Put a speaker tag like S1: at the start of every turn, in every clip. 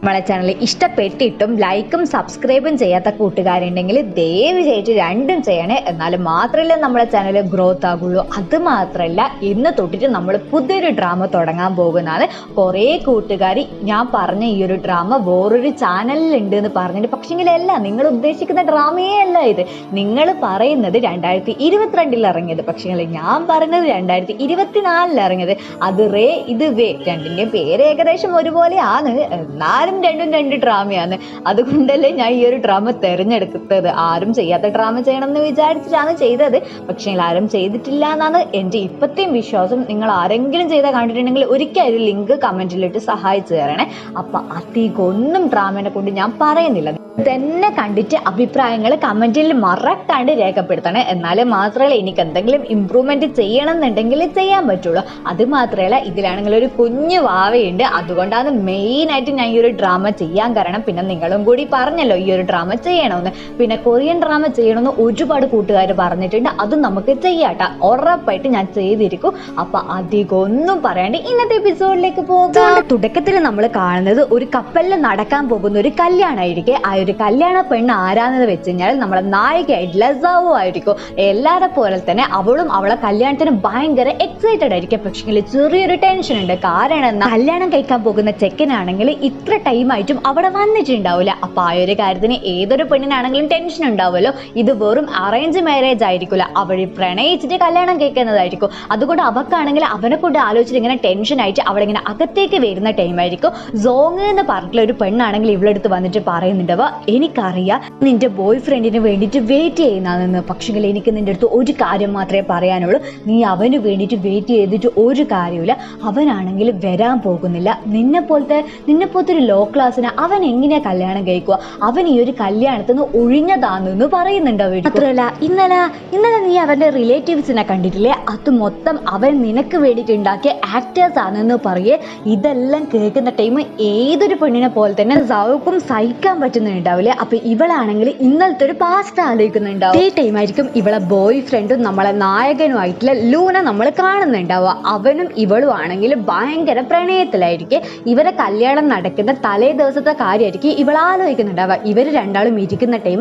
S1: നമ്മളെ ചാനൽ ഇഷ്ടപ്പെട്ടിട്ടും ലൈക്കും സബ്സ്ക്രൈബും ചെയ്യാത്ത കൂട്ടുകാരുണ്ടെങ്കിൽ ദയവ് ചെയ്തിട്ട് രണ്ടും ചെയ്യണേ എന്നാൽ മാത്രമല്ല നമ്മുടെ ചാനൽ ഗ്രോത്ത് ആകുള്ളൂ അത് മാത്രമല്ല ഇന്ന് തൊട്ടിട്ട് നമ്മൾ പുതിയൊരു ഡ്രാമ തുടങ്ങാൻ പോകുന്നതാണ് കുറേ കൂട്ടുകാർ ഞാൻ പറഞ്ഞ ഈ ഒരു ഡ്രാമ വേറൊരു ചാനലിലുണ്ട് എന്ന് പറഞ്ഞിട്ട് പക്ഷെങ്കിലല്ല നിങ്ങൾ ഉദ്ദേശിക്കുന്ന ഡ്രാമയേ അല്ല ഇത് നിങ്ങൾ പറയുന്നത് രണ്ടായിരത്തി ഇരുപത്തിരണ്ടിൽ ഇറങ്ങിയത് പക്ഷെങ്കിൽ ഞാൻ പറഞ്ഞത് രണ്ടായിരത്തി ഇരുപത്തിനാലിൽ ഇറങ്ങിയത് അത് റേ ഇത് വേ രണ്ടിൻ്റെയും പേര് ഏകദേശം ഒരുപോലെയാണ് എന്നാലും എല്ലാവരും രണ്ടും രണ്ട് ഡ്രാമയാണ് അതുകൊണ്ടല്ലേ ഞാൻ ഈ ഒരു ഡ്രാമ തിരഞ്ഞെടുത്തത് ആരും ചെയ്യാത്ത ഡ്രാമ ചെയ്യണം എന്ന് വിചാരിച്ചിട്ടാണ് ചെയ്തത് പക്ഷേ ആരും ചെയ്തിട്ടില്ല എന്നാണ് എൻ്റെ ഇപ്പത്തെയും വിശ്വാസം നിങ്ങൾ ആരെങ്കിലും ചെയ്താൽ കണ്ടിട്ടുണ്ടെങ്കിൽ ഒരിക്കലും ലിങ്ക് കമൻറ്റിലിട്ട് സഹായിച്ചു തരണേ അപ്പൊ അധികം ഒന്നും ഡ്രാമേനെ കൊണ്ട് ഞാൻ പറയുന്നില്ല തന്നെ കണ്ടിട്ട് അഭിപ്രായങ്ങൾ കമൻറ്റിൽ മറക്കാണ്ട് രേഖപ്പെടുത്തണേ എന്നാലേ മാത്രമേ എനിക്ക് എന്തെങ്കിലും ഇമ്പ്രൂവ്മെന്റ് ചെയ്യണം എന്നുണ്ടെങ്കിൽ ചെയ്യാൻ പറ്റുള്ളൂ അത് മാത്രമല്ല ഇതിലാണെങ്കിൽ ഒരു കുഞ്ഞു വാവയുണ്ട് അതുകൊണ്ടാണ് മെയിൻ ആയിട്ട് ഞാൻ ഈ ഒരു ഡ്രാമ ചെയ്യാൻ കാരണം പിന്നെ നിങ്ങളും കൂടി പറഞ്ഞല്ലോ ഈ ഒരു ഡ്രാമ ചെയ്യണമെന്ന് പിന്നെ കൊറിയൻ ഡ്രാമ ചെയ്യണമെന്ന് ഒരുപാട് കൂട്ടുകാർ പറഞ്ഞിട്ടുണ്ട് അതും നമുക്ക് ചെയ്യാട്ട ഉറപ്പായിട്ട് ഞാൻ ചെയ്തിരിക്കും അപ്പൊ അധികം ഒന്നും പറയാണ്ട് ഇന്നത്തെ എപ്പിസോഡിലേക്ക് പോകാം തുടക്കത്തിൽ നമ്മൾ കാണുന്നത് ഒരു കപ്പലിൽ നടക്കാൻ പോകുന്ന ഒരു കല്യാണമായിരിക്കും ആ ഒരു കല്യാണ പെണ്ണ് ആരാന്നത് വെച്ച് കഴിഞ്ഞാൽ നമ്മളെ നായികയായിട്ടുള്ള സവു ആയിരിക്കും എല്ലാരെ പോലെ തന്നെ അവളും അവളെ കല്യാണത്തിന് ഭയങ്കര എക്സൈറ്റഡ് ആയിരിക്കും പക്ഷേ ചെറിയൊരു ടെൻഷൻ ഉണ്ട് കാരണം കല്യാണം കഴിക്കാൻ പോകുന്ന ചെക്കനാണെങ്കിൽ ഇത്ര ടൈമായിട്ടും അവിടെ വന്നിട്ടുണ്ടാവില്ല അപ്പോൾ ആ ഒരു കാര്യത്തിന് ഏതൊരു പെണ്ണിനാണെങ്കിലും ടെൻഷൻ ഉണ്ടാവുമല്ലോ ഇത് വെറും അറേഞ്ച് മാരേജ് ആയിരിക്കില്ല അവർ പ്രണയിച്ചിട്ട് കല്യാണം കേൾക്കുന്നതായിരിക്കും അതുകൊണ്ട് അവക്കാണെങ്കിൽ അവനെ കൊണ്ട് ആലോചിച്ചിട്ട് ഇങ്ങനെ ടെൻഷൻ ആയിട്ട് അവിടെ ഇങ്ങനെ അകത്തേക്ക് വരുന്ന ടൈമായിരിക്കും സോങ് എന്ന് പറഞ്ഞിട്ടുള്ള ഒരു പെണ്ണാണെങ്കിൽ ഇവിടെ അടുത്ത് വന്നിട്ട് പറയുന്നുണ്ടാവുക എനിക്കറിയാം നിന്റെ ബോയ് ഫ്രണ്ടിന് വേണ്ടിയിട്ട് വെയിറ്റ് ചെയ്യുന്നതെന്ന് പക്ഷെങ്കിൽ എനിക്ക് നിന്റെ അടുത്ത് ഒരു കാര്യം മാത്രമേ പറയാനുള്ളൂ നീ അവന് വേണ്ടിയിട്ട് വെയിറ്റ് ചെയ്തിട്ട് ഒരു കാര്യമില്ല അവനാണെങ്കിൽ വരാൻ പോകുന്നില്ല നിന്നെ പോലത്തെ നിന്നെ പോലത്തെ ഒരു ലോ ലോ ക്ലാസ്സിന് അവൻ എങ്ങനെയാ കല്യാണം കഴിക്കുക അവൻ ഈ ഒരു കല്യാണത്തിൽ നിന്ന് ഒഴിഞ്ഞതാണെന്ന് പറയുന്നുണ്ട് അവർ മാത്രമല്ല ഇന്നലെ ഇന്നലെ നീ അവൻ്റെ റിലേറ്റീവ്സിനെ കണ്ടിട്ടില്ലേ അത് മൊത്തം അവൻ നിനക്ക് വേണ്ടിയിട്ട് ഉണ്ടാക്കിയ ആക്ടേഴ്സ് ആണെന്ന് പറയേ ഇതെല്ലാം കേൾക്കുന്ന ടൈം ഏതൊരു പെണ്ണിനെ പോലെ തന്നെ സൗക്കും സഹിക്കാൻ പറ്റുന്നുണ്ടാവില്ലേ അപ്പൊ ഇവളാണെങ്കിൽ ഇന്നലത്തെ ഒരു പാസ്റ്റ് ആലോചിക്കുന്നുണ്ടാവും ഈ ടൈം ആയിരിക്കും ഇവളെ ബോയ് ഫ്രണ്ടും നമ്മളെ നായകനുമായിട്ടുള്ള ലൂന നമ്മൾ കാണുന്നുണ്ടാവുക അവനും ഇവളും ആണെങ്കിൽ ഭയങ്കര പ്രണയത്തിലായിരിക്കും ഇവരെ കല്യാണം നടക്കുന്ന തലേ ദിവസത്തെ കാര്യമായിരിക്കും ഇവൾ ആലോചിക്കുന്നുണ്ടാവുക ഇവർ രണ്ടാളും ഇരിക്കുന്ന ടൈം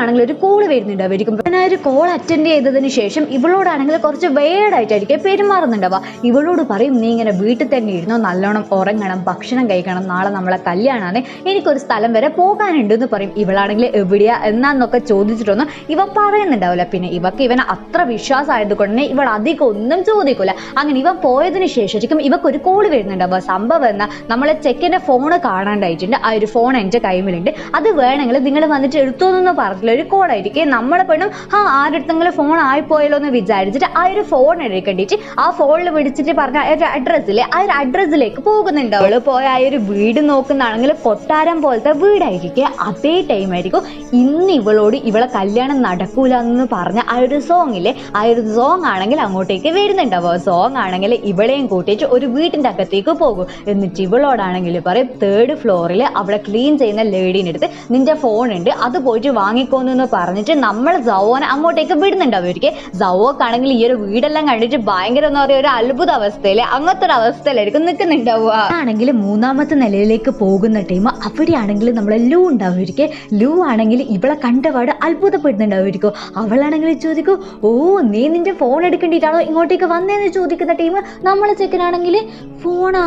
S1: ആണെങ്കിൽ ഒരു കോൾ വരുന്നുണ്ടാവുമായിരിക്കും പിന്നെ ഒരു കോൾ അറ്റൻഡ് ചെയ്തതിന് ശേഷം ഇവളോടാണെങ്കിൽ കുറച്ച് വേർഡായിട്ടായിരിക്കും പെരുമാറുന്നുണ്ടാവുക ഇവളോട് പറയും നീ ഇങ്ങനെ വീട്ടിൽ തന്നെ ഇരുന്നോ നല്ലോണം ഉറങ്ങണം ഭക്ഷണം കഴിക്കണം നാളെ നമ്മളെ കല്യാണമാണ് എനിക്കൊരു സ്ഥലം വരെ പോകാനുണ്ട് എന്ന് പറയും ഇവളാണെങ്കിൽ എവിടെയാ എന്നാന്നൊക്കെ ചോദിച്ചിട്ടൊന്നും ഇവ പറയുന്നുണ്ടാവില്ല പിന്നെ ഇവക്ക് ഇവനെ അത്ര വിശ്വാസമായത് കൊണ്ട് തന്നെ ഇവൾ അധികം ഒന്നും ചോദിക്കില്ല അങ്ങനെ ഇവ പോയതിനു ശേഷം ഇവക്കൊരു കോൾ വരുന്നുണ്ടാവുക സംഭവം എന്നാൽ നമ്മളെ ചെക്കൻ്റെ ഫോണ് കാണും കാണാണ്ടായിട്ടുണ്ട് ആ ഒരു ഫോൺ എൻ്റെ കൈമിലുണ്ട് അത് വേണമെങ്കിൽ നിങ്ങൾ വന്നിട്ട് എന്ന് പറഞ്ഞിട്ടുള്ള ഒരു കോളായിരിക്കും നമ്മളെ പെണ്ണും ആ ആരുടെങ്കിലും ഫോൺ ആയിപ്പോയല്ലോ എന്ന് വിചാരിച്ചിട്ട് ആ ഒരു ഫോൺ എടുക്കേണ്ടിട്ട് ആ ഫോണിൽ വിളിച്ചിട്ട് പറഞ്ഞ ആ ഒരു അഡ്രസ്സിൽ ആ ഒരു അഡ്രസ്സിലേക്ക് പോകുന്നുണ്ട് അവള് പോയ ആ ഒരു വീട് നോക്കുന്നതാണെങ്കിൽ കൊട്ടാരം പോലത്തെ വീടായിരിക്കും അതേ ടൈം ആയിരിക്കും ഇന്ന് ഇവളോട് ഇവളെ കല്യാണം നടക്കൂല എന്ന് പറഞ്ഞ ആ ഒരു ഇല്ലേ ആ ഒരു സോങ് ആണെങ്കിൽ അങ്ങോട്ടേക്ക് വരുന്നുണ്ടാവുക സോങ് ആണെങ്കിൽ ഇവളെയും കൂട്ടിയിട്ട് ഒരു വീടിന്റെ അകത്തേക്ക് പോകും എന്നിട്ട് ഇവളോടാണെങ്കിൽ പറയും തേർഡ് തേർഡ് ഫ്ലോറിൽ അവിടെ ക്ലീൻ ചെയ്യുന്ന ലേഡീൻ്റെ അടുത്ത് നിൻ്റെ ഉണ്ട് അത് പോയിട്ട് വാങ്ങിക്കോന്നു എന്ന് പറഞ്ഞിട്ട് നമ്മൾ സവോനെ അങ്ങോട്ടേക്ക് വിടുന്നുണ്ട് അവർക്ക് സവോക്കാണെങ്കിൽ ഈ ഒരു വീടെല്ലാം കണ്ടിട്ട് ഭയങ്കര എന്ന് പറയുക ഒരു അത്ഭുത അവസ്ഥയിൽ അങ്ങനത്തെ ഒരു അവസ്ഥയിലായിരിക്കും നിൽക്കുന്നുണ്ടാവുക ആണെങ്കിൽ മൂന്നാമത്തെ നിലയിലേക്ക് പോകുന്ന ടൈം അവിടെയാണെങ്കിൽ നമ്മളെ ലൂ ഉണ്ടാവുമായിരിക്കും ലൂ ആണെങ്കിൽ ഇവളെ കണ്ടപാട് അത്ഭുതപ്പെടുന്നുണ്ടാവുമായിരിക്കും അവളാണെങ്കിൽ ചോദിക്കും ഓ നീ നിന്റെ ഫോൺ എടുക്കേണ്ടിട്ടാണോ ഇങ്ങോട്ടേക്ക് വന്നേന്ന് ചോദിക്കുന്ന ടൈം നമ്മളെ ചെക്കനാണെങ്കിൽ ഫോണാ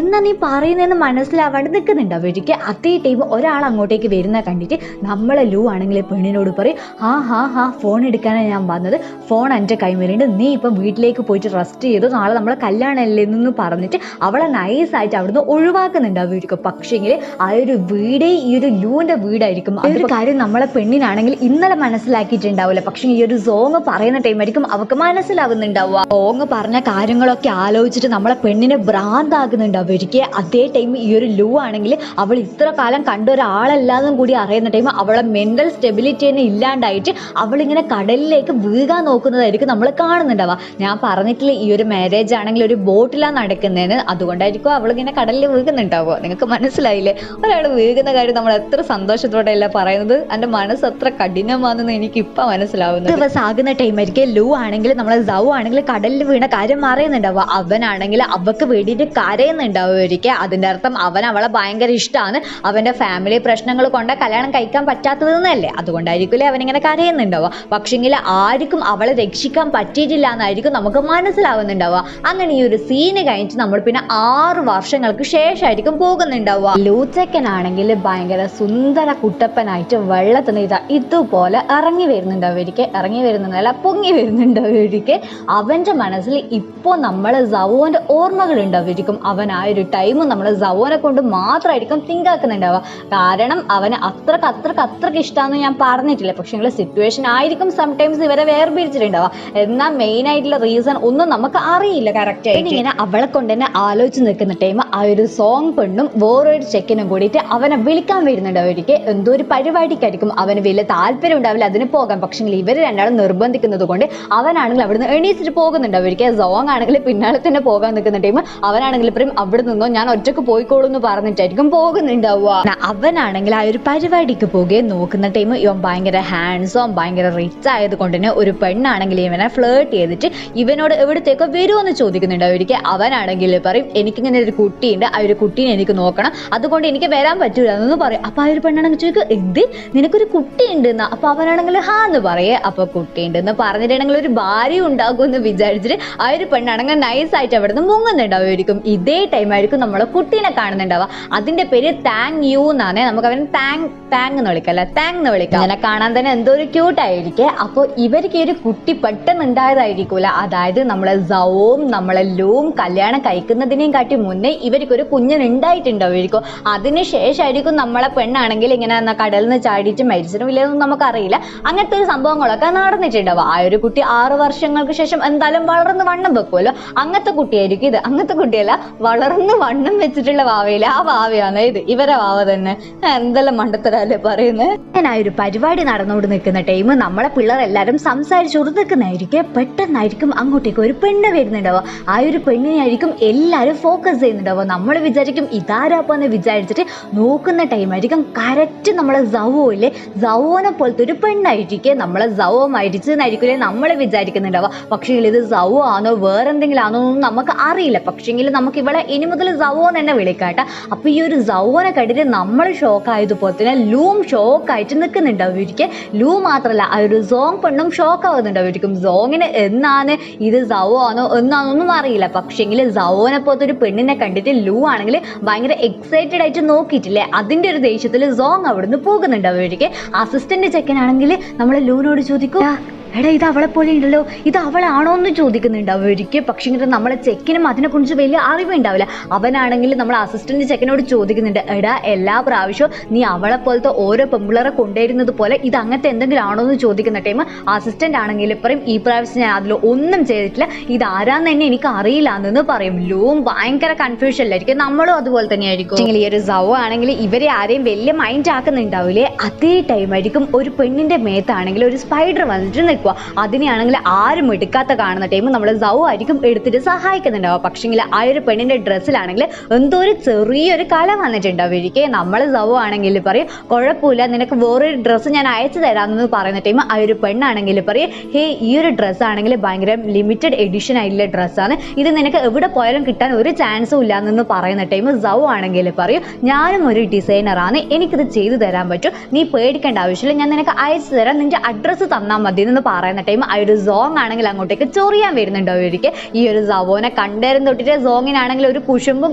S1: എന്നാ നീ പറയുന്നതെന്ന് മനസ്സിലാവാണ്ട് നിൽക്കുന്നുണ്ട് അവരിക്ക് അതേ ടൈം ഒരാൾ അങ്ങോട്ടേക്ക് വരുന്ന കണ്ടിട്ട് നമ്മളെ ലൂ ആണെങ്കിൽ പെണ്ണിനോട് പറയും ആ ഹാ ഹാ ഫോൺ എടുക്കാനാണ് ഞാൻ വന്നത് ഫോൺ എൻ്റെ കൈമലുണ്ട് നീ ഇപ്പം വീട്ടിലേക്ക് പോയിട്ട് റെസ്റ്റ് ചെയ്തു നാളെ നമ്മളെ കല്യാണമല്ലേ എന്ന് പറഞ്ഞിട്ട് അവളെ നൈസായിട്ട് അവിടുന്ന് ഒഴിവാക്കുന്നുണ്ട് അവർക്ക് പക്ഷേങ്കിൽ ആ ഒരു വീടേ ഈ ഒരു ലൂവിൻ്റെ വീടായിരിക്കും ആ ഒരു കാര്യം നമ്മളെ പെണ്ണിനാണെങ്കിൽ ഇന്നലെ മനസ്സിലാക്കിയിട്ടുണ്ടാവില്ല പക്ഷേ ഈ ഒരു സോങ് പറയുന്ന ടൈമായിരിക്കും അവൾക്ക് മനസ്സിലാകുന്നുണ്ടാവുക സോങ് പറഞ്ഞ കാര്യങ്ങളൊക്കെ ആലോചിച്ചിട്ട് നമ്മളെ പെണ്ണിനെ ഭ്രാന്താകുന്നുണ്ടാവും വരിക അതേ ടൈം ഈ ഒരു ലൂ ആണെങ്കിൽ അവൾ ഇത്ര കാലം കണ്ട ഒരാളല്ലാതും കൂടി അറിയുന്ന ടൈം അവളെ മെൻ്റൽ സ്റ്റെബിലിറ്റി തന്നെ ഇല്ലാണ്ടായിട്ട് അവളിങ്ങനെ കടലിലേക്ക് വീഴാൻ നോക്കുന്നതായിരിക്കും നമ്മൾ കാണുന്നുണ്ടാവുക ഞാൻ പറഞ്ഞിട്ടില്ല ഈ ഒരു മാരേജ് ആണെങ്കിൽ ഒരു ബോട്ടിലാണ് നടക്കുന്നതെന്ന് അതുകൊണ്ടായിരിക്കും അവളിങ്ങനെ കടലിൽ വീകുന്നുണ്ടാവുക നിങ്ങൾക്ക് മനസ്സിലായില്ലേ ഒരാൾ വീഴുന്ന കാര്യം നമ്മൾ എത്ര സന്തോഷത്തോടെയല്ല പറയുന്നത് എൻ്റെ മനസ്സ് അത്ര കഠിനമാണെന്ന് എനിക്ക് ഇപ്പം മനസ്സിലാവുന്നു ദിവസം ആകുന്ന ആയിരിക്കും ലൂ ആണെങ്കിൽ നമ്മളെ സൗ ആണെങ്കിൽ കടലിൽ വീണ കാര്യം അറിയുന്നുണ്ടാവുക അവനാണെങ്കിൽ അവക്ക് വേണ്ടിയിട്ട് കരയുന്നുണ്ട് ഉണ്ടാവുമായിരിക്കും അതിൻ്റെ അർത്ഥം അവൻ അവളെ ഭയങ്കര ഇഷ്ടമാണ് അവൻ്റെ ഫാമിലി പ്രശ്നങ്ങൾ കൊണ്ട് കല്യാണം കഴിക്കാൻ പറ്റാത്തതെന്നല്ലേ അതുകൊണ്ടായിരിക്കില്ലേ അവനിങ്ങനെ കരയുന്നുണ്ടാവുക പക്ഷേങ്കിൽ ആർക്കും അവളെ രക്ഷിക്കാൻ പറ്റിയിട്ടില്ല എന്നായിരിക്കും നമുക്ക് മനസ്സിലാവുന്നുണ്ടാവുക അങ്ങനെ ഈ ഒരു സീന് കഴിഞ്ഞിട്ട് നമ്മൾ പിന്നെ ആറ് വർഷങ്ങൾക്ക് ശേഷമായിരിക്കും പോകുന്നുണ്ടാവുക ലൂച്ചക്കൻ ആണെങ്കിൽ ഭയങ്കര സുന്ദര കുട്ടപ്പനായിട്ട് വെള്ളത്തിന് ഇതാ ഇതുപോലെ ഇറങ്ങി വരുന്നുണ്ടാവുമായിരിക്കും ഇറങ്ങി വരുന്നുണ്ടല്ല പൊങ്ങി വരുന്നുണ്ടാവുമായിരിക്കും അവൻ്റെ മനസ്സിൽ ഇപ്പോൾ നമ്മൾ സവോൻ്റെ ഓർമ്മകൾ ഉണ്ടാവുമായിരിക്കും അവൻ ആ ഒരു ടൈം നമ്മൾ സവോനെ കൊണ്ട് മാത്രമായിരിക്കും ആക്കുന്നുണ്ടാവുക കാരണം അവന് അത്രക്ക് അത്രക്ക് അത്രക്ക് ഇഷ്ടമാണെന്ന് ഞാൻ പറഞ്ഞിട്ടില്ല പക്ഷേ നിങ്ങളെ സിറ്റുവേഷൻ ആയിരിക്കും സംടൈംസ് ഇവരെ വേർപിരിച്ചിട്ടുണ്ടാവുക എന്നാൽ മെയിൻ ആയിട്ടുള്ള റീസൺ ഒന്നും നമുക്ക് അറിയില്ല കറക്റ്റ് ആയിട്ട് ഇങ്ങനെ അവളെ കൊണ്ട് തന്നെ ആലോചിച്ച് നിൽക്കുന്ന ടൈം ആ ഒരു സോങ് പെണ്ണും വേറൊരു ചെക്കനും കൂടിയിട്ട് അവനെ വിളിക്കാൻ വരുന്നുണ്ട് അവർക്ക് എന്തോ ഒരു പരിപാടിക്കായിരിക്കും അവന് വലിയ താല്പര്യം ഉണ്ടാവില്ല അതിന് പോകാം പക്ഷെ ഇവർ രണ്ടാളും നിർബന്ധിക്കുന്നത് കൊണ്ട് അവനാണെങ്കിൽ അവിടുന്ന് എണീച്ചിട്ട് പോകുന്നുണ്ട് അവർക്ക് സോങ് ആണെങ്കിൽ പിന്നാലെ തന്നെ പോകാൻ നിൽക്കുന്ന ടൈം അവനാണെങ്കിൽ ഇപ്പം അവിടെ നിന്നോ ഞാൻ ഒറ്റക്ക് പോയിക്കോളൂ എന്ന് പറഞ്ഞിട്ടായിരിക്കും പോകുന്നുണ്ടാവുക അവനാണെങ്കിൽ ആ ഒരു പരിപാടിക്ക് പോകുകയും നോക്കുന്ന ടൈം ഇവൻ ഭയങ്കര ഹാൻഡ്സോ ഭയങ്കര റിച്ച് ആയതുകൊണ്ട് തന്നെ ഒരു പെണ്ണാണെങ്കിൽ ഇവനെ ഫ്ലേർട്ട് ചെയ്തിട്ട് ഇവനോട് എവിടത്തേക്കോ വരുമെന്ന് ചോദിക്കുന്നുണ്ടാവും അവനാണെങ്കിൽ പറയും എനിക്കിങ്ങനെ ഒരു കുട്ടിയുണ്ട് ആ ഒരു കുട്ടീനെ എനിക്ക് നോക്കണം അതുകൊണ്ട് എനിക്ക് വരാൻ പറ്റൂല എന്ന് പറയും അപ്പോൾ ആ ഒരു പെണ്ണാണെങ്കിൽ ചോദിക്കും എന്ത് നിനക്കൊരു കുട്ടിയുണ്ട് എന്ന് അപ്പോൾ അവനാണെങ്കിൽ ഹാ എന്ന് പറയേ അപ്പോൾ ഉണ്ട് എന്ന് പറഞ്ഞിട്ടുണ്ടെങ്കിൽ ഒരു ഭാര്യ ഉണ്ടാകുമെന്ന് വിചാരിച്ചിട്ട് ആ ഒരു പെണ്ണാണെങ്കിൽ നൈസ് ആയിട്ട് അവിടെ നിന്ന് മുങ്ങുന്നുണ്ടാവും ഇതേ ആയിരിക്കും നമ്മളെ കുട്ടീനെ കാണുന്നുണ്ടാവുക അതിന്റെ പേര് താങ് യു എന്നാണ് നമുക്ക് അവൻ താങ് താങ് എന്ന് വിളിക്കാം അല്ലെ താങ് എന്ന് വിളിക്കാം അങ്ങനെ കാണാൻ തന്നെ എന്തോ ഒരു ക്യൂട്ട് ആയിരിക്കും അപ്പോൾ ഇവർക്ക് ഒരു കുട്ടി പെട്ടെന്ന് ഉണ്ടായതായിരിക്കൂല അതായത് നമ്മളെ സവും നമ്മളെ ലൂം കല്യാണം കഴിക്കുന്നതിനെയും കാട്ടി മുന്നേ ഇവർക്കൊരു അതിന് ശേഷമായിരിക്കും നമ്മളെ പെണ്ണാണെങ്കിൽ ഇങ്ങനെ കടലിൽ നിന്ന് ചാടിയിട്ട് മരിച്ചിട്ടും ഇല്ലെന്നൊന്നും നമുക്കറിയില്ല അങ്ങനത്തെ ഒരു സംഭവങ്ങളൊക്കെ നടന്നിട്ടുണ്ടാവുക ആ ഒരു കുട്ടി ആറ് വർഷങ്ങൾക്ക് ശേഷം എന്തായാലും വളർന്ന് വണ്ണം വെക്കുമല്ലോ അങ്ങനത്തെ കുട്ടിയായിരിക്കും ഇത് അങ്ങനത്തെ കുട്ടിയല്ല വളർ വളർന്ന് വണ്ണം വെച്ചിട്ടുള്ള വാവയില്ല ആ വാവയാണ് ഇത് ഇവരെ വാവ തന്നെ എന്തെല്ലാം മണ്ടത്തരല്ലേ പറയുന്നത് ഞാൻ ഒരു പരിപാടി നടന്നുകൊണ്ട് നിൽക്കുന്ന ടൈം നമ്മളെ പിള്ളേർ എല്ലാരും സംസാരിച്ചു നിൽക്കുന്നതായിരിക്കെ പെട്ടെന്നായിരിക്കും അങ്ങോട്ടേക്ക് ഒരു പെണ്ണ് വരുന്നുണ്ടാവോ ആ ഒരു പെണ്ണിനായിരിക്കും എല്ലാരും ഫോക്കസ് ചെയ്യുന്നുണ്ടാവോ നമ്മൾ വിചാരിക്കും ഇതാരാപ്പെന്ന് വിചാരിച്ചിട്ട് നോക്കുന്ന ആയിരിക്കും കറക്റ്റ് നമ്മളെ സവോ ഇല്ലേ സവോനെ പോലത്തെ ഒരു പെണ്ണായിരിക്കും നമ്മളെ സവോ മരിച്ചെന്നായിരിക്കില്ലേ നമ്മൾ വിചാരിക്കുന്നുണ്ടാവുക പക്ഷേ ഇത് സവോ ആണോ വേറെന്തെങ്കിലും ആണോ എന്നൊന്നും നമുക്ക് അറിയില്ല പക്ഷേങ്കിൽ നമുക്ക് ഇവളെ ഇനി മുതൽ സവോ എന്ന് തന്നെ കേട്ടോ അപ്പോൾ ഈ ഒരു സവോനെ കണ്ടിട്ട് നമ്മൾ ഷോക്കായതുപോലെ തന്നെ ലൂം ഷോക്കായിട്ട് ഇരിക്കും ലൂ മാത്രമല്ല ആ ഒരു സോങ് പെണ്ണും ഷോക്ക് ഇരിക്കും സോങ്ങിന് എന്നാണ് ഇത് സവോ ആണോ എന്നാണെന്നൊന്നും അറിയില്ല പക്ഷേങ്കിൽ സവോനെ പോലത്തെ ഒരു പെണ്ണിനെ കണ്ടിട്ട് ലൂ ആണെങ്കിൽ ഭയങ്കര എക്സൈറ്റഡ് ആയിട്ട് നോക്കിയിട്ടില്ലേ അതിൻ്റെ ഒരു ദേഷ്യത്തിൽ സോങ് അവിടുന്ന് ഇരിക്കും അസിസ്റ്റന്റ് ചെക്കനാണെങ്കിൽ നമ്മൾ ലൂനോട് ചോദിക്കും എടാ ഇത് അവളെ പോലെ ഉണ്ടല്ലോ ഇത് അവളാണോ എന്ന് ചോദിക്കുന്നുണ്ട് പക്ഷെ പക്ഷേ നമ്മളെ ചെക്കിനും അതിനെ കുറിച്ച് വലിയ അറിവുണ്ടാവില്ല അവനാണെങ്കിൽ നമ്മൾ അസിസ്റ്റന്റ് ചെക്കനോട് ചോദിക്കുന്നുണ്ട് എടാ എല്ലാ പ്രാവശ്യവും നീ അവളെ പോലത്തെ ഓരോ പെമ്പിളറെ കൊണ്ടുവരുന്നത് പോലെ ഇത് അങ്ങനത്തെ എന്തെങ്കിലും ആണോ എന്ന് ചോദിക്കുന്ന ടൈം അസിസ്റ്റന്റ് ആണെങ്കിൽ ഇപ്പറയും ഈ പ്രാവശ്യം ഞാൻ അതിൽ ഒന്നും ചെയ്തിട്ടില്ല ഇത് ആരാന്ന് തന്നെ എനിക്ക് അറിയില്ല എന്ന് പറയും ലൂം ഭയങ്കര കൺഫ്യൂഷനിലായിരിക്കും നമ്മളും അതുപോലെ തന്നെ ആയിരിക്കും ഈ ഒരു സവ ആണെങ്കിൽ ഇവരെ ആരെയും വലിയ മൈൻഡ് ആക്കുന്നുണ്ടാവില്ലേ അതേ ആയിരിക്കും ഒരു പെണ്ണിന്റെ മേത്താണെങ്കിൽ ഒരു സ്പൈഡർ വന്നിട്ട് വെക്കുക അതിനെയാണെങ്കിൽ ആരും എടുക്കാത്ത കാണുന്ന ടൈം നമ്മൾ സൗ ആയിരിക്കും എടുത്തിട്ട് സഹായിക്കുന്നുണ്ടാവുക പക്ഷേങ്കിൽ ആ ഒരു പെണ്ണിൻ്റെ ഡ്രസ്സിലാണെങ്കിൽ എന്തോ ഒരു ചെറിയൊരു കല വന്നിട്ടുണ്ടാവും എനിക്ക് നമ്മൾ സൗ ആണെങ്കിൽ പറയും കുഴപ്പമില്ല നിനക്ക് വേറൊരു ഡ്രസ്സ് ഞാൻ അയച്ചു തരാമെന്ന് പറയുന്ന ടൈം ആ ഒരു പെണ്ണാണെങ്കിൽ പറയും ഹേ ഈ ഒരു ഡ്രസ്സ് ആണെങ്കിൽ ഭയങ്കര ലിമിറ്റഡ് എഡിഷൻ ആയിട്ടുള്ള ഡ്രസ്സാണ് ഇത് നിനക്ക് എവിടെ പോയാലും കിട്ടാൻ ഒരു ചാൻസും ഇല്ല എന്ന് പറയുന്ന ടൈം സൗ ആണെങ്കിൽ പറയും ഞാനും ഒരു ഡിസൈനറാണ് എനിക്കിത് ചെയ്തു തരാൻ പറ്റും നീ പേടിക്കേണ്ട ആവശ്യമില്ല ഞാൻ നിനക്ക് അയച്ചു തരാം നിൻ്റെ അഡ്രസ്സ് തന്നാൽ മതി എന്ന് പറയുന്ന ടൈം ആ ഒരു സോങ് ആണെങ്കിൽ അങ്ങോട്ടേക്ക് ചൊറിയാൻ വരുന്നുണ്ടാവുമായിരിക്കും ഈ ഒരു സവോനെ കണ്ടേരം തൊട്ടിട്ട് സോങ്ങിനാണെങ്കിൽ ഒരു കുശുമ്പും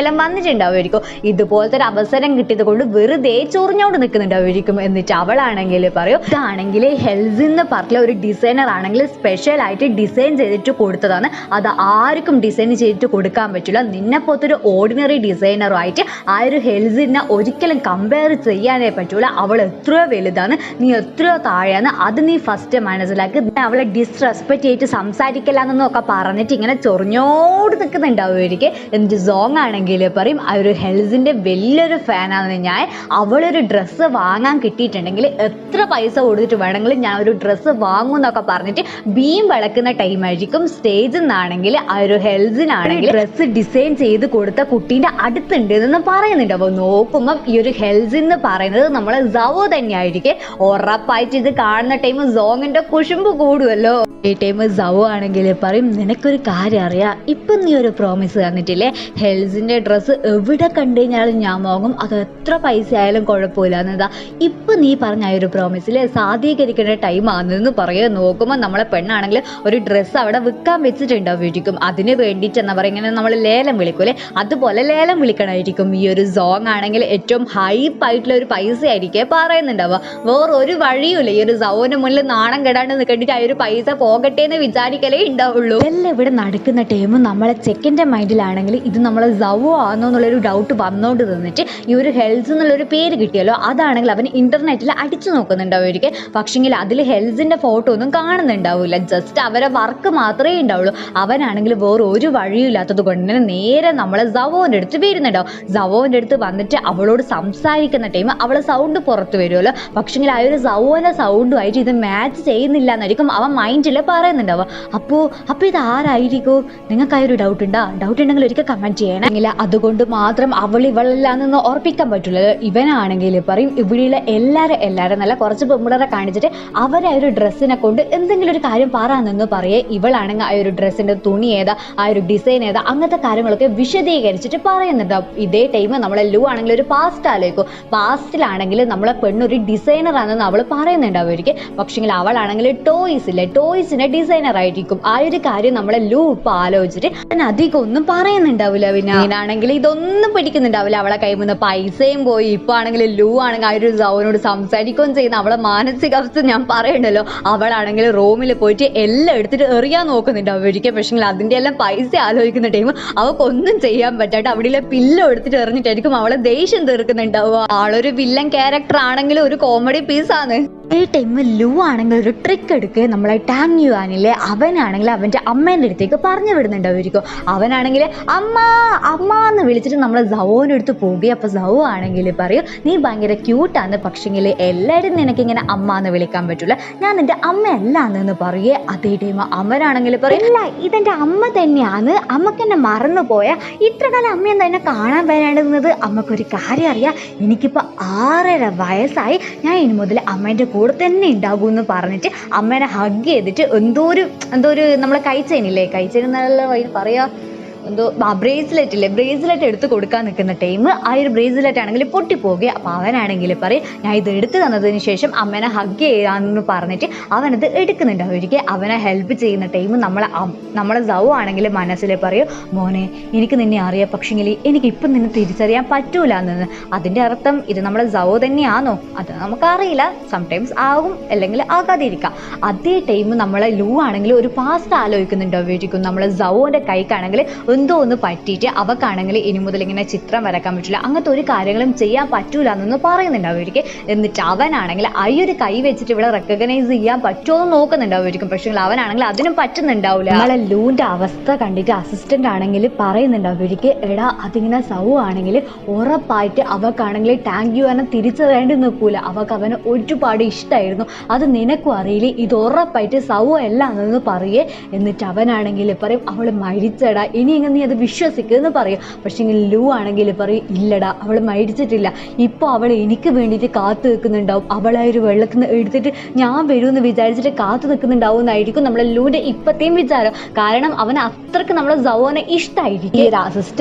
S1: എല്ലാം വന്നിട്ടുണ്ടാവുമായിരിക്കും ഇതുപോലത്തെ ഒരു അവസരം കിട്ടിയത് കൊണ്ട് വെറുതെ ചൊറിഞ്ഞോണ്ട് നിൽക്കുന്നുണ്ടാവുമായിരിക്കും എന്നിട്ട് അവളാണെങ്കിൽ പറയും ഇതാണെങ്കിൽ ഹെൽസ് എന്ന് പറഞ്ഞ ഒരു ഡിസൈനർ ആണെങ്കിൽ സ്പെഷ്യൽ ആയിട്ട് ഡിസൈൻ ചെയ്തിട്ട് കൊടുത്തതാണ് അത് ആർക്കും ഡിസൈൻ ചെയ്തിട്ട് കൊടുക്കാൻ പറ്റില്ല നിന്നെ പോലത്തൊരു ഓർഡിനറി ഡിസൈനറുമായിട്ട് ആ ഒരു ഹെൽസിനെ ഒരിക്കലും കമ്പയർ ചെയ്യാനേ പറ്റൂല അവൾ എത്രയോ വലുതാണ് നീ എത്രയോ താഴെയാണ് അത് നീ ഫസ്റ്റ് മനസ്സിലാക്കി അവളെ ഡിസ്റെസ്പെക്റ്റ് ചെയ്തിട്ട് സംസാരിക്കില്ല എന്നൊക്കെ പറഞ്ഞിട്ട് ഇങ്ങനെ ചൊറിഞ്ഞോട് നിൽക്കുന്നുണ്ടാവുമായിരിക്കും എന്നിട്ട് സോങ് ആണെങ്കിൽ പറയും ആ ഒരു ഹെൽസിൻ്റെ വലിയൊരു ഫാനാണെന്ന് ഞാൻ അവളൊരു ഡ്രസ്സ് വാങ്ങാൻ കിട്ടിയിട്ടുണ്ടെങ്കിൽ എത്ര പൈസ കൊടുത്തിട്ട് വേണമെങ്കിലും ഞാൻ ഒരു ഡ്രസ്സ് വാങ്ങും എന്നൊക്കെ പറഞ്ഞിട്ട് ബീം വിളക്കുന്ന ടൈമായിരിക്കും സ്റ്റേജിൽ നിന്നാണെങ്കിൽ ആ ഒരു ഹെൽസിനാണെങ്കിൽ ഡ്രസ്സ് ഡിസൈൻ ചെയ്ത് കൊടുത്ത കുട്ടീൻ്റെ അടുത്തുണ്ട് എന്ന് പറയുന്നുണ്ട് അപ്പോൾ നോക്കുമ്പം ഈ ഒരു ഹെൽസ് എന്ന് പറയുന്നത് നമ്മളെ സവോ തന്നെയായിരിക്കും ഉറപ്പായിട്ട് ഇത് കാണുന്ന ടൈം സോങ്ങിൻ്റെ കുശുമ്പ് കൂടുമല്ലോ ഈ ടൈം സവു ആണെങ്കിൽ പറയും നിനക്കൊരു കാര്യം അറിയാം ഇപ്പൊ നീ ഒരു പ്രോമിസ് തന്നിട്ടില്ലേ ഹെൽസിന്റെ ഡ്രസ്സ് എവിടെ കണ്ടുകഴിഞ്ഞാലും ഞാൻ വാങ്ങും അത് എത്ര പൈസ ആയാലും കുഴപ്പമില്ല എന്നതാ ഇപ്പൊ നീ പറഞ്ഞ ആ ഒരു പ്രോമിസില് സാധീകരിക്കേണ്ട ടൈം ആണെന്ന് പറയുക നോക്കുമ്പോൾ നമ്മളെ പെണ്ണാണെങ്കിൽ ഒരു ഡ്രസ്സ് അവിടെ വിൽക്കാൻ വീട്ടിക്കും അതിന് വേണ്ടിയിട്ട് എന്താ പറയുക ഇങ്ങനെ നമ്മൾ ലേലം വിളിക്കൂലേ അതുപോലെ ലേലം വിളിക്കണമായിരിക്കും ഈ ഒരു സോങ് ആണെങ്കിൽ ഏറ്റവും ഹൈപ്പ് ആയിട്ടുള്ള ഒരു പൈസ ആയിരിക്കും പറയുന്നുണ്ടാവുക വേറെ ഒരു വഴിയുമില്ല ഈ ഒരു സൗവിന് മുന്നിൽ നാണം കെടാണ്ട് നിൽക്കേണ്ടിട്ട് ആ ഒരു പൈസ പോകട്ടെ എന്ന് വിചാരിക്കലേ ഉണ്ടാവുള്ളൂ ഇതെല്ലാം ഇവിടെ നടക്കുന്ന ടൈം നമ്മളെ ചെക്കൻ്റെ മൈൻഡിലാണെങ്കിൽ ഇത് നമ്മളെ സവോ ആണോ എന്നുള്ളൊരു ഡൗട്ട് വന്നോണ്ട് നിന്നിട്ട് ഈ ഒരു ഹെൽസ് എന്നുള്ളൊരു പേര് കിട്ടിയല്ലോ അതാണെങ്കിൽ അവൻ ഇൻ്റർനെറ്റിൽ അടിച്ചു നോക്കുന്നുണ്ടാവുമായിരിക്കും പക്ഷെങ്കിൽ അതിൽ ഹെൽസിൻ്റെ ഫോട്ടോ ഒന്നും കാണുന്നുണ്ടാവില്ല ജസ്റ്റ് അവരെ വർക്ക് മാത്രമേ ഉണ്ടാവുള്ളൂ അവനാണെങ്കിൽ വേറെ ഒരു വഴിയില്ലാത്തത് കൊണ്ട് തന്നെ നേരെ നമ്മളെ സവോൻ്റെ അടുത്ത് വരുന്നുണ്ടാവും സവോൻ്റെ അടുത്ത് വന്നിട്ട് അവളോട് സംസാരിക്കുന്ന ടൈം അവളെ സൗണ്ട് പുറത്ത് വരുമല്ലോ പക്ഷെങ്കിൽ ആ ഒരു സവോൻ്റെ സൗണ്ടുമായിട്ട് ഇത് മാച്ച് ചെയ്യുന്ന പറയുന്നില്ല എന്നായിരിക്കും അവൻ മൈൻഡിൽ പറയുന്നുണ്ടാവുക അപ്പോൾ അപ്പോൾ ഇത് ആരായിരിക്കും നിങ്ങൾക്ക് ആ ഒരു ഡൗട്ട് ഉണ്ടോ ഡൗട്ട് ഉണ്ടെങ്കിൽ ഒരിക്കൽ കമൻറ്റ് ചെയ്യണം അതുകൊണ്ട് മാത്രം അവൾ ഇവളല്ലാന്ന് ഉറപ്പിക്കാൻ പറ്റുള്ളത് ഇവനാണെങ്കിൽ പറയും ഇവിടെയുള്ള എല്ലാവരും എല്ലാവരും നല്ല കുറച്ച് പെമ്പിളറെ കാണിച്ചിട്ട് അവരെ ആ ഒരു ഡ്രസ്സിനെ കൊണ്ട് എന്തെങ്കിലും ഒരു കാര്യം പറയാമെന്ന് പറയേ ഇവളാണെങ്കിൽ ആ ഒരു ഡ്രസ്സിൻ്റെ തുണി ഏതാ ആ ഒരു ഡിസൈൻ ഏതാ അങ്ങനത്തെ കാര്യങ്ങളൊക്കെ വിശദീകരിച്ചിട്ട് പറയുന്നുണ്ട് ഇതേ ടൈം നമ്മളെ ലൂ ആണെങ്കിൽ ഒരു പാസ്റ്റ് ആലോചിക്കും പാസ്റ്റിലാണെങ്കിൽ നമ്മളെ പെണ്ണൊരു ഡിസൈനർ ആണെന്ന് അവൾ പറയുന്നുണ്ടാവുമായിരിക്കും പക്ഷേങ്കിൽ അവളാണ് ആണെങ്കിൽ ടോയ്സ് ഇല്ലേ ടോയ്സിന്റെ ഡിസൈനർ ആയിരിക്കും ആ ഒരു കാര്യം നമ്മളെ ലൂ ആലോചിച്ചിട്ട് ഞാൻ അധികം ഒന്നും പറയുന്നുണ്ടാവില്ല പിന്നെ ഞാനാണെങ്കിൽ ഇതൊന്നും പിടിക്കുന്നുണ്ടാവില്ല അവളെ കയ്യിൽ പൈസയും പോയി ഇപ്പൊ ആണെങ്കിൽ ലൂ ആണെങ്കിൽ ആ ഒരു സൗനോട് സംസാരിക്കുകയും ചെയ്യുന്ന അവളെ മാനസികാവസ്ഥ ഞാൻ പറയണ്ടല്ലോ അവളാണെങ്കിൽ റൂമിൽ പോയിട്ട് എല്ലാം എടുത്തിട്ട് എറിയാൻ നോക്കുന്നുണ്ടാവും ഒരിക്കൽ പക്ഷേ അതിന്റെ എല്ലാം പൈസ ആലോചിക്കുന്ന ടൈം അവൾക്കൊന്നും ചെയ്യാൻ പറ്റാട്ട് അവിടെയുള്ള പില്ലോ എടുത്തിട്ട് എറിഞ്ഞിട്ടായിരിക്കും അവളെ ദേഷ്യം തീർക്കുന്നുണ്ടാവുക ആളൊരു വില്ലൻ ക്യാരക്ടർ ആണെങ്കിലും ഒരു കോമഡി പീസാണ് ഈ ടൈമിൽ ലൂ ആണെങ്കിൽ ഒരു ട്രിക്ക് എടുക്കുക നമ്മളെ ടാങ് യുവാനില്ലേ അവനാണെങ്കിൽ അവൻ്റെ അമ്മേൻ്റെ അടുത്തേക്ക് പറഞ്ഞു വിടുന്നുണ്ടാവുമായിരിക്കും അവനാണെങ്കിൽ അമ്മ അമ്മ എന്ന് വിളിച്ചിട്ട് നമ്മൾ സവോൻ്റെ അടുത്ത് പോകുക അപ്പോൾ സവോ ആണെങ്കിൽ പറയും നീ ഭയങ്കര ക്യൂട്ടാണ് പക്ഷേങ്കിൽ എല്ലാവരും നിനക്കിങ്ങനെ അമ്മ എന്ന് വിളിക്കാൻ പറ്റില്ല ഞാൻ നിൻ്റെ അമ്മയല്ല എന്ന് പറയേ അതേ ടൈം അമ്മനാണെങ്കിൽ പറയും ഇല്ല ഇതെൻ്റെ അമ്മ തന്നെയാണ് അമ്മക്കെന്നെ മറന്നു പോയാൽ ഇത്ര കാലം അമ്മയെ തന്നെ കാണാൻ വരാണ്ടിരുന്നത് അമ്മക്കൊരു കാര്യം അറിയാം എനിക്കിപ്പോൾ ആറര വയസ്സായി ഞാൻ ഇനി മുതൽ അമ്മേൻ്റെ കൂടെ കൂടെ തന്നെ ഉണ്ടാകും എന്ന് പറഞ്ഞിട്ട് അമ്മേനെ ഹഗ് ചെയ്തിട്ട് എന്തോ ഒരു എന്തോ ഒരു നമ്മളെ കൈച്ചേനില്ലേ കൈച്ചേനെന്നുള്ള വഴി പറയുക എന്തോ ആ ബ്രേസ്ലെറ്റ് ഇല്ലേ ബ്രേസ്ലെറ്റ് എടുത്ത് കൊടുക്കാൻ നിൽക്കുന്ന ടൈം ആ ഒരു ബ്രേസ്ലെറ്റ് ആണെങ്കിൽ പൊട്ടിപ്പോകുക അപ്പോൾ അവനാണെങ്കിൽ പറയും ഞാൻ ഇത് എടുത്തു തന്നതിന് ശേഷം അമ്മേനെ ഹഗ് ചെയ്യാമെന്ന് പറഞ്ഞിട്ട് അവനത് എടുക്കുന്നുണ്ട് അവർക്ക് അവനെ ഹെൽപ്പ് ചെയ്യുന്ന ടൈം നമ്മളെ നമ്മളെ സൗ ആണെങ്കിൽ മനസ്സിൽ പറയും മോനെ എനിക്ക് നിന്നെ അറിയാം പക്ഷെങ്കിൽ എനിക്ക് ഇപ്പം നിന്നെ തിരിച്ചറിയാൻ പറ്റൂല എന്നത് അതിൻ്റെ അർത്ഥം ഇത് നമ്മളെ സൗ തന്നെയാണോ അത് നമുക്കറിയില്ല സംടൈംസ് ആകും അല്ലെങ്കിൽ ആകാതിരിക്കാം അതേ ടൈം നമ്മളെ ലൂ ആണെങ്കിൽ ഒരു പാസ്റ്റ് ആലോചിക്കുന്നുണ്ടോ വീട്ടിക്കും നമ്മളെ സൗവിൻ്റെ കൈക്കാണെങ്കിൽ എന്തോ ഒന്ന് പറ്റിയിട്ട് അവക്കാണെങ്കിൽ ഇനി മുതൽ ഇങ്ങനെ ചിത്രം വരക്കാൻ പറ്റില്ല അങ്ങനത്തെ ഒരു കാര്യങ്ങളും ചെയ്യാൻ പറ്റൂല എന്നൊന്ന് പറയുന്നുണ്ടാവുമായിരിക്കും എന്നിട്ട് അവനാണെങ്കിൽ ഈ ഒരു കൈ വെച്ചിട്ട് ഇവിടെ റെക്കഗ്നൈസ് ചെയ്യാൻ പറ്റുമോ എന്ന് നോക്കുന്നുണ്ടാവുമായിരിക്കും പക്ഷേ അവനാണെങ്കിൽ അതിനും പറ്റുന്നുണ്ടാവില്ല നമ്മളെ ലൂൻ്റെ അവസ്ഥ കണ്ടിട്ട് അസിസ്റ്റന്റ് ആണെങ്കിൽ പറയുന്നുണ്ടാവുമായിരിക്കും എടാ അതിങ്ങനെ സൗവാണെങ്കിൽ ഉറപ്പായിട്ട് അവക്കാണെങ്കിൽ താങ്ക് യു എന്നെ തിരിച്ചു വേണ്ടി നിൽക്കൂല അവക്ക് അവനെ ഒരുപാട് ഇഷ്ടമായിരുന്നു അത് നിനക്കും അറിയില്ല ഇത് ഉറപ്പായിട്ട് സൗ അല്ല എന്നൊന്ന് പറയേ എന്നിട്ട് അവനാണെങ്കിൽ പറയും അവൾ മരിച്ചടാ ഇനി എങ്കിൽ നീ അത് വിശ്വസിക്കുക എന്ന് പറയും ഇങ്ങനെ ലൂ ആണെങ്കിൽ പറയും ഇല്ലടാ അവൾ മരിച്ചിട്ടില്ല ഇപ്പോൾ അവൾ എനിക്ക് വേണ്ടിയിട്ട് കാത്തു നിൽക്കുന്നുണ്ടാവും അവളെ ഒരു വെള്ളത്തിൽ നിന്ന് എടുത്തിട്ട് ഞാൻ വരുമെന്ന് വിചാരിച്ചിട്ട് കാത്തു നിൽക്കുന്നുണ്ടാവും എന്നായിരിക്കും നമ്മളെ ലൂവിൻ്റെ ഇപ്പത്തെയും വിചാരം കാരണം അവൻ അത്രക്ക് നമ്മളെ സവോനെ ഇഷ്ടമായിരിക്കും ഈ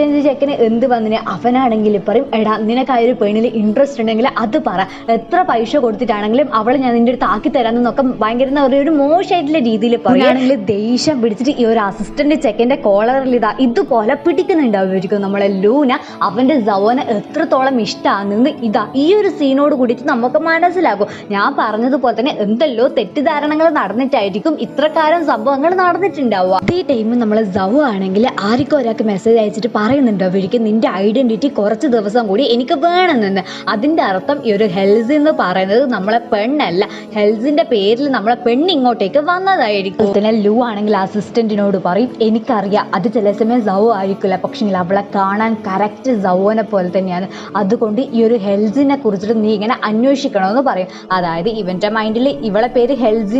S1: ഒരു ചെക്കന് എന്ത് വന്നിന് അവനാണെങ്കിൽ പറയും എടാ നിനക്ക് ആ ഒരു പെണ്ണിൽ ഇൻട്രസ്റ്റ് ഉണ്ടെങ്കിൽ അത് പറ എത്ര പൈസ കൊടുത്തിട്ടാണെങ്കിലും അവളെ ഞാൻ നിന്റെ അടുത്ത് ആക്കി തരാമെന്നൊക്കെ ഭയങ്കര ഒരു മോശമായിട്ടുള്ള രീതിയിൽ പറയുകയാണെങ്കിൽ ദേഷ്യം പിടിച്ചിട്ട് ഈ ഒരു അസിസ്റ്റന്റ് ചെക്കൻ്റെ കോളറിൽ ഇതാ ഇതുപോലെ പിടിക്കുന്നുണ്ടാവുമായിരിക്കും നമ്മളെ ലൂന അവൻ്റെ സവോനെ എത്രത്തോളം ഇഷ്ടമാണെന്ന് ഇതാ ഈ ഒരു സീനോട് കൂടിയിട്ട് നമുക്ക് മനസ്സിലാകും ഞാൻ പറഞ്ഞതുപോലെ തന്നെ എന്തല്ലോ തെറ്റിദ്ധാരണകൾ നടന്നിട്ടായിരിക്കും ഇത്രക്കാരം സംഭവങ്ങൾ നടന്നിട്ടുണ്ടാവുക അതേ ടൈമിൽ നമ്മളെ സവോ ആണെങ്കിൽ ആർക്കും ഒരാൾക്ക് മെസ്സേജ് അയച്ചിട്ട് പറയുന്നുണ്ടാവുമായിരിക്കും നിന്റെ ഐഡൻറ്റിറ്റി കുറച്ച് ദിവസം കൂടി എനിക്ക് വേണമെന്ന് അതിൻ്റെ അർത്ഥം ഈ ഒരു ഹെൽസ് എന്ന് പറയുന്നത് നമ്മളെ പെണ്ണല്ല ഹെൽസിൻ്റെ പേരിൽ നമ്മളെ പെണ്ണ് ഇങ്ങോട്ടേക്ക് വന്നതായിരിക്കും പിന്നെ ലൂ ആണെങ്കിൽ അസിസ്റ്റൻറ്റിനോട് പറയും എനിക്കറിയാം അത് ചില സമയം സൗ ആയിരിക്കില്ല പക്ഷെങ്കിൽ അവളെ കാണാൻ കറക്റ്റ് സൗവിനെ പോലെ തന്നെയാണ് അതുകൊണ്ട് ഈ ഒരു ഹെൽസിനെ കുറിച്ചിട്ട് നീ ഇങ്ങനെ അന്വേഷിക്കണമെന്ന് പറയും അതായത് ഇവൻ്റെ മൈൻഡിൽ ഇവളെ പേര് ഹെൽസിൻ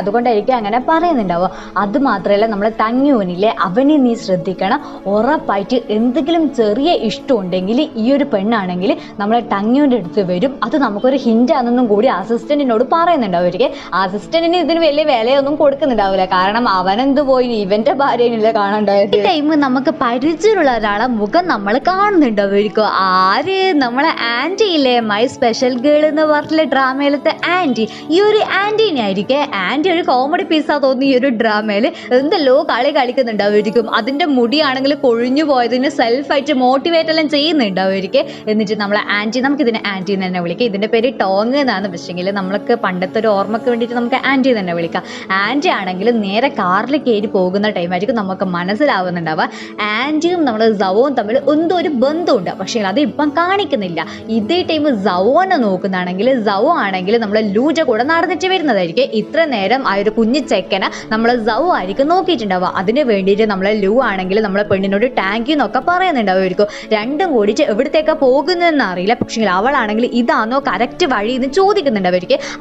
S1: അതുകൊണ്ടായിരിക്കും അങ്ങനെ പറയുന്നുണ്ടാവുക അത് മാത്രമല്ല നമ്മളെ തങ്ങിയോനില്ലേ അവനെ നീ ശ്രദ്ധിക്കണം ഉറപ്പായിട്ട് എന്തെങ്കിലും ചെറിയ ഇഷ്ടം ഉണ്ടെങ്കിൽ ഈ ഒരു പെണ്ണാണെങ്കിൽ നമ്മളെ തങ്ങിയോൻ്റെ അടുത്ത് വരും അത് നമുക്കൊരു ഹിൻ്റ് ആണെന്നും കൂടി അസിസ്റ്റൻറ്റിനോട് പറയുന്നുണ്ടാവും ഒരിക്കൽ അസിസ്റ്റൻറ്റിന് ഇതിന് വലിയ വിലയൊന്നും കൊടുക്കുന്നുണ്ടാവില്ല കാരണം അവനെന്ത് പോയി ഇവൻ്റെ ഭാര്യയില്ല കാണണ്ടായത് ടൈം നമുക്ക് പരിചയമുള്ള ഒരാളെ മുഖം നമ്മൾ കാണുന്നുണ്ട് ഇവർക്ക് ആര് നമ്മളെ ആൻറ്റി ഇല്ലേ മൈ സ്പെഷ്യൽ ഗേൾ എന്ന് പറഞ്ഞ ഡ്രാമയിലത്തെ ആൻറ്റി ഈ ഒരു ആൻറ്റീനെ ആയിരിക്കും ആൻറ്റി ഒരു കോമഡി പീസാണ് തോന്നി ഈ ഒരു ഡ്രാമയിൽ എന്തെല്ലോ കളി കളിക്കുന്നുണ്ട് അതിൻ്റെ മുടിയാണെങ്കിൽ കൊഴിഞ്ഞു പോയതിന് സെൽഫായിട്ട് മോട്ടിവേറ്റ് എല്ലാം ചെയ്യുന്നുണ്ട് അവർക്ക് എന്നിട്ട് നമ്മളെ ആൻറ്റി നമുക്ക് ഇതിനെ ആൻറ്റി എന്ന് തന്നെ വിളിക്കാം ഇതിൻ്റെ പേര് ടോങ് എന്നാണ് പക്ഷേങ്കിൽ നമ്മൾക്ക് പണ്ടത്തെ ഒരു ഓർമ്മയ്ക്ക് വേണ്ടിയിട്ട് നമുക്ക് ആൻറ്റി തന്നെ വിളിക്കാം ആൻറ്റി ആണെങ്കിൽ നേരെ കാറിൽ കയറി പോകുന്ന ടൈമായിരിക്കും നമുക്ക് മനസ്സിലാവുന്നുണ്ട് ഉണ്ടാവുക ആൻറ്റിയും നമ്മൾ സവോവും തമ്മിൽ എന്തോ ഒരു ബന്ധമുണ്ട് പക്ഷേ അത് ഇപ്പം കാണിക്കുന്നില്ല ഇതേ ടൈം സവോനെ നോക്കുന്നതാണെങ്കിൽ സവോ ആണെങ്കിൽ നമ്മൾ ലൂജ കൂടെ നടന്നിട്ട് വരുന്നതായിരിക്കും ഇത്ര നേരം ആ ഒരു കുഞ്ഞു ചെക്കനെ നമ്മൾ സവോ ആയിരിക്കും നോക്കിയിട്ടുണ്ടാവുക അതിന് വേണ്ടിയിട്ട് നമ്മളെ ലൂ ആണെങ്കിൽ നമ്മളെ പെണ്ണിനോട് ടാങ്ക് എന്നൊക്കെ പറയുന്നുണ്ടാവുമായിരിക്കും രണ്ടും കൂടി എവിടത്തേക്കാ പോകുന്നതെന്ന് അറിയില്ല പക്ഷേ അവളാണെങ്കിൽ ഇതാണോ കറക്റ്റ് വഴി എന്ന് ചോദിക്കുന്നുണ്ടാവും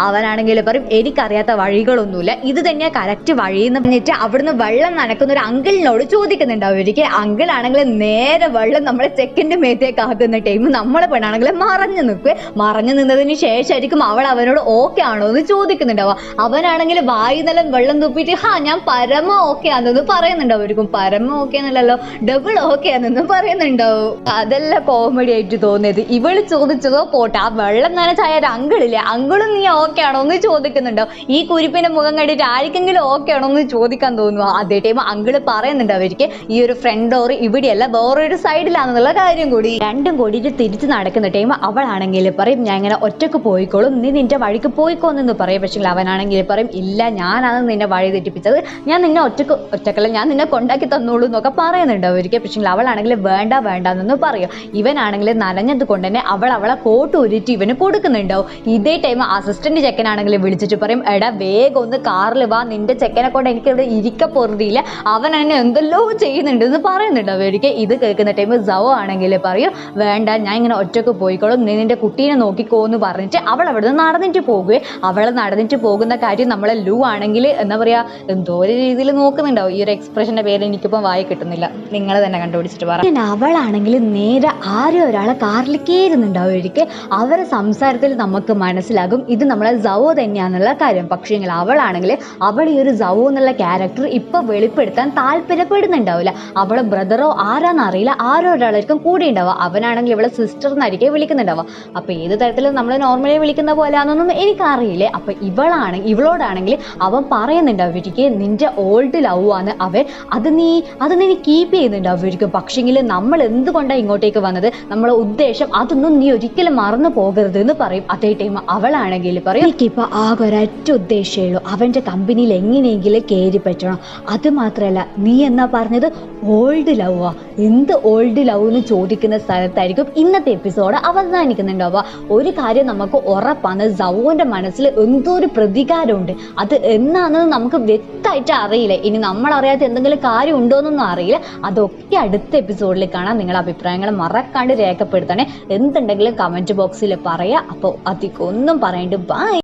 S1: അവനാണെങ്കിൽ പറയും എനിക്കറിയാത്ത വഴികളൊന്നുമില്ല ഇത് തന്നെയാണ് കറക്റ്റ് വഴി എന്ന് പറഞ്ഞിട്ട് അവിടുന്ന് വെള്ളം നനക്കുന്ന ഒരു അങ്കിളിനോട് ചോദിക്കുന്നുണ്ട് ഉണ്ടാവും ഒരിക്കൽ അങ്കിൾ ആണെങ്കിൽ നേരെ വെള്ളം നമ്മളെ ചെക്കന്റെ മേത്തേക്ക് ആക്കുന്ന ടൈം നമ്മളെ പെണ്ണാണെങ്കിൽ മറഞ്ഞു നിൽക്കുക മറഞ്ഞു നിന്നതിന് ശേഷമായിരിക്കും അവൾ അവനോട് ഓക്കെ ആണോ എന്ന് ചോദിക്കുന്നുണ്ടാവുക അവനാണെങ്കിൽ വായു നിലം വെള്ളം തുപ്പിട്ട് ഹാ ഞാൻ പരമ ഓക്കെ ആണെന്ന് പറയുന്നുണ്ടാവും പരമ ഓക്കെ എന്നല്ലല്ലോ ഡബിൾ ഓക്കെ ആണെന്ന് പറയുന്നുണ്ടാവും അതല്ല കോമഡി ആയിട്ട് തോന്നിയത് ഇവൾ ചോദിച്ചതോ പോട്ടെ ആ വെള്ളം നനച്ചായ ഒരു അങ്കിളില്ലേ അങ്കിളും നീ ഓക്കെ ആണോ എന്ന് ചോദിക്കുന്നുണ്ടോ ഈ കുരിപ്പിന്റെ മുഖം കണ്ടിട്ട് ആർക്കെങ്കിലും ഓക്കെ ആണോ എന്ന് ചോദിക്കാൻ തോന്നുന്നു അതേ ടൈം അങ്കിള് പറയുന്നുണ്ടാവും അവർക്ക് ഈ ഒരു ഫ്രണ്ട് ഡോർ ഇവിടെയല്ല വേറൊരു സൈഡിലാണെന്നുള്ള കാര്യം കൂടി രണ്ടും കൂടിയിട്ട് തിരിച്ച് നടക്കുന്ന ടൈം അവളാണെങ്കിൽ പറയും ഞാൻ ഇങ്ങനെ ഒറ്റക്ക് പോയിക്കോളും നീ നിന്റെ വഴിക്ക് പോയിക്കോന്നെന്ന് പറയും പക്ഷേ അവനാണെങ്കിൽ പറയും ഇല്ല ഞാനാണ് നിന്നെ വഴി തെറ്റിപ്പിച്ചത് ഞാൻ നിന്നെ ഒറ്റക്ക് ഒറ്റക്കല്ല ഞാൻ നിന്നെ കൊണ്ടാക്കി തന്നോളൂ എന്നൊക്കെ പറയുന്നുണ്ട് അവർക്ക് പക്ഷേ അവളാണെങ്കിൽ വേണ്ട വേണ്ട പറയും ഇവനാണെങ്കിൽ നനഞ്ഞത് കൊണ്ട് തന്നെ അവൾ അവളെ കോട്ട് ഉരുട്ടി ഇവന് കൊടുക്കുന്നുണ്ടാവും ഇതേ ടൈം അസിസ്റ്റന്റ് ചെക്കനാണെങ്കിൽ വിളിച്ചിട്ട് പറയും എടാ വേഗം ഒന്ന് കാറിൽ വാ നിന്റെ ചെക്കനെ കൊണ്ട് എനിക്ക് ഇവിടെ ഇരിക്ക പൊറുതിയില്ല അവൻ എന്നെ എന്തെല്ലോ ചെയ്യും ചെയ്യുന്നുണ്ട് എന്ന് പറയുന്നുണ്ട് അവർക്ക് ഇത് കേൾക്കുന്ന ടൈം സവോ ആണെങ്കിൽ പറയും വേണ്ട ഞാൻ ഇങ്ങനെ ഒറ്റക്ക് പോയിക്കോളും നീ നിന്റെ കുട്ടീനെ നോക്കിക്കോ എന്ന് പറഞ്ഞിട്ട് അവൾ അവിടുന്ന് നടന്നിട്ട് പോകുകയെ അവൾ നടന്നിട്ട് പോകുന്ന കാര്യം നമ്മളെ ലു ആണെങ്കിൽ എന്താ പറയാ എന്തോ ഒരു രീതിയിൽ നോക്കുന്നുണ്ടാവും ഈ ഒരു എക്സ്പ്രഷന്റെ പേര് എനിക്കിപ്പം വായി കിട്ടുന്നില്ല നിങ്ങൾ തന്നെ കണ്ടുപിടിച്ചിട്ട് പറ അവളാണെങ്കിൽ നേരെ ആരും ഒരാളെ കാറിൽ കയറുന്നുണ്ടാവും ഒരിക്കൽ അവരെ സംസാരത്തിൽ നമുക്ക് മനസ്സിലാകും ഇത് നമ്മളെ സവോ തന്നെയാണെന്നുള്ള കാര്യം പക്ഷേ അവളാണെങ്കിൽ അവൾ ഈ ഒരു സവോ എന്നുള്ള ക്യാരക്ടർ ഇപ്പോൾ വെളിപ്പെടുത്താൻ താല്പര്യപ്പെടുന്നുണ്ടാവും ഉണ്ടാവില്ല അവളെ ബ്രദറോ ആരാന്ന് അറിയില്ല ആരോ ഒരാളായിരിക്കും കൂടെ ഉണ്ടാവുക അവനാണെങ്കിൽ ഇവളെ സിസ്റ്റർ എന്നായിരിക്കും വിളിക്കുന്നുണ്ടാവുക അപ്പോൾ ഏത് തരത്തിൽ നമ്മൾ നോർമലി വിളിക്കുന്ന പോലെ ആണെന്നൊന്നും എനിക്കറിയില്ലേ അപ്പോൾ ഇവളാണ് ഇവളോടാണെങ്കിൽ അവൻ പറയുന്നുണ്ട് അവർക്ക് നിൻ്റെ ഓൾഡ് ലവ് ആണ് അവൻ അത് നീ അത് നീ കീപ്പ് ചെയ്യുന്നുണ്ടാവും അവർക്ക് പക്ഷേങ്കിൽ നമ്മൾ എന്തുകൊണ്ടാണ് ഇങ്ങോട്ടേക്ക് വന്നത് നമ്മളെ ഉദ്ദേശം അതൊന്നും നീ ഒരിക്കലും മറന്നു പോകരുത് എന്ന് പറയും അതേ ടൈം അവളാണെങ്കിൽ പറയും എനിക്കിപ്പോൾ ആകെ ഒരൊറ്റ ഉദ്ദേശമേ ഉള്ളൂ അവൻ്റെ കമ്പനിയിൽ എങ്ങനെയെങ്കിലും കയറി പറ്റണം അത് മാത്രമല്ല നീ എന്നാ പറഞ്ഞത് ഓൾഡ് ലവാ എന്ത് ഓൾഡ് ലവ് എന്ന് ചോദിക്കുന്ന സ്ഥലത്തായിരിക്കും ഇന്നത്തെ എപ്പിസോഡ് അവസാനിക്കുന്നുണ്ടാവുക ഒരു കാര്യം നമുക്ക് ഉറപ്പാണ് സവോൻ്റെ മനസ്സിൽ എന്തോ ഒരു പ്രതികാരമുണ്ട് അത് എന്നാണെന്ന് നമുക്ക് വ്യക്തമായിട്ട് അറിയില്ല ഇനി നമ്മൾ അറിയാത്ത എന്തെങ്കിലും കാര്യം ഉണ്ടോ എന്നൊന്നും അറിയില്ല അതൊക്കെ അടുത്ത എപ്പിസോഡിൽ കാണാം നിങ്ങളുടെ അഭിപ്രായങ്ങൾ മറക്കാണ്ട് രേഖപ്പെടുത്തണേ എന്തുണ്ടെങ്കിലും കമൻറ്റ് ബോക്സിൽ പറയുക അപ്പോൾ അധികം ഒന്നും പറയണ്ട് ബൈ